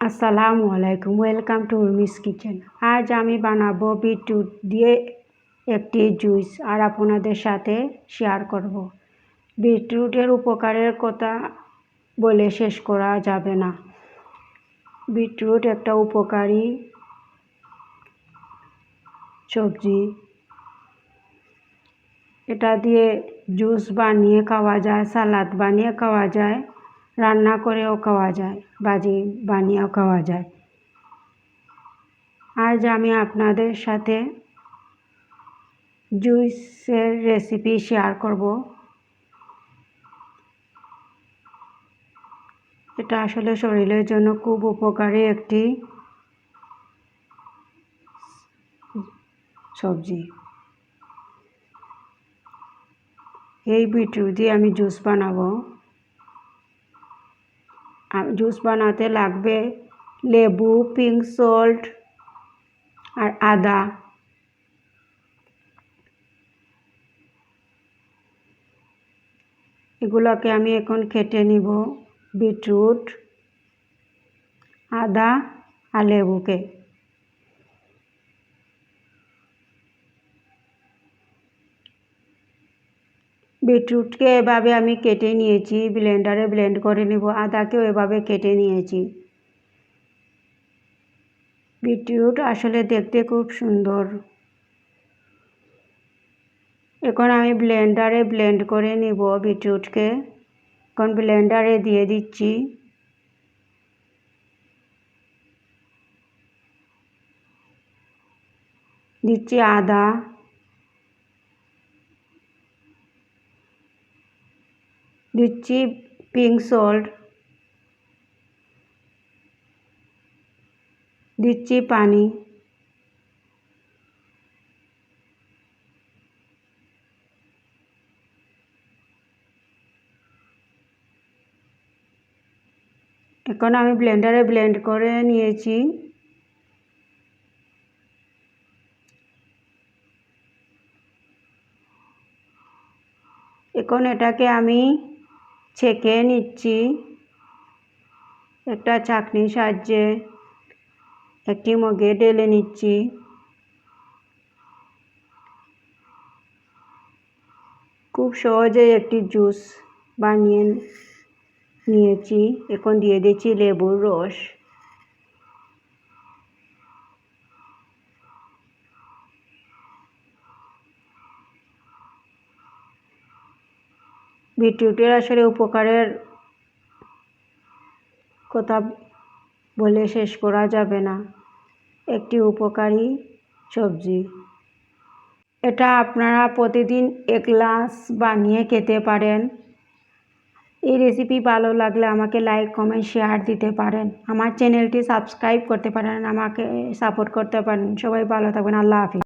আসসালামু আলাইকুম, welcome to miss kitchen. আজ আমি বানাবো বিটরুট দিয়ে একটি জুস আর আপনাদের সাথে শেয়ার করব। বিটরুটের উপকারের কথা বলে শেষ করা যাবে না। বিটরুট একটা উপকারী সবজি। এটা দিয়ে জুস বানিয়ে খাওয়া যায়, সালাদ বানিয়ে খাওয়া যায়। রান্না করেও খাওয়া যায় ভাজি বানিয়েও খাওয়া যায়। আজ আমি আপনাদের সাথে জুইসের রেসিপি শেয়ার করব। এটা আসলে শরীরের জন্য খুব উপকারী একটি সবজি। এই বিটরুট দিয়ে আমি জুস বানাবো। জুস বানাতে লাগবে, লেবু পিঙ্ক সল্ট আর আদা। এগুলোকে আমি এখন কেটে নিব, বিটরুট, আদা আর লেবুকে। বিটরুটকে এভাবে আমি কেটে নিয়েছি, ব্লেন্ডারে ব্লেন্ড করে নেব, আদাকেও এভাবে কেটে নিয়েছি। বিটরুট আসলে দেখতে খুব সুন্দর। এখন আমি ব্লেন্ডারে ব্লেন্ড করে নিব বিটরুটকে। এখন ব্লেন্ডারে দিয়ে দিচ্ছি। দিচ্ছি আদা। দিচ্ছি পিঙ্ক সল্ট দিচ্ছি পানি। এখন আমি ব্লেন্ডারে ব্লেন্ড করে নিয়েছি। এখন এটাকে আমি ছেঁকে নিচ্ছি। একটা চাকনির সাহায্যে একটি মগে ঢেলে নিচ্ছি। খুব সহজে একটি জুস বানিয়ে নিয়েছি। এখন দিয়ে দিচ্ছি লেবুর রস। বিটরুটের আসলে উপকারের কথা বলে শেষ করা যাবে না। একটি উপকারী সবজি। এটা আপনারা প্রতিদিন এক গ্লাস বানিয়ে খেতে পারেন। এই রেসিপি ভালো লাগলে আমাকে লাইক কমেন্ট শেয়ার দিতে পারেন। আমার চ্যানেলটি সাবস্ক্রাইব করতে পারেন, আমাকে সাপোর্ট করতে পারেন। সবাই ভালো থাকবেন। আল্লাহ হাফিজ।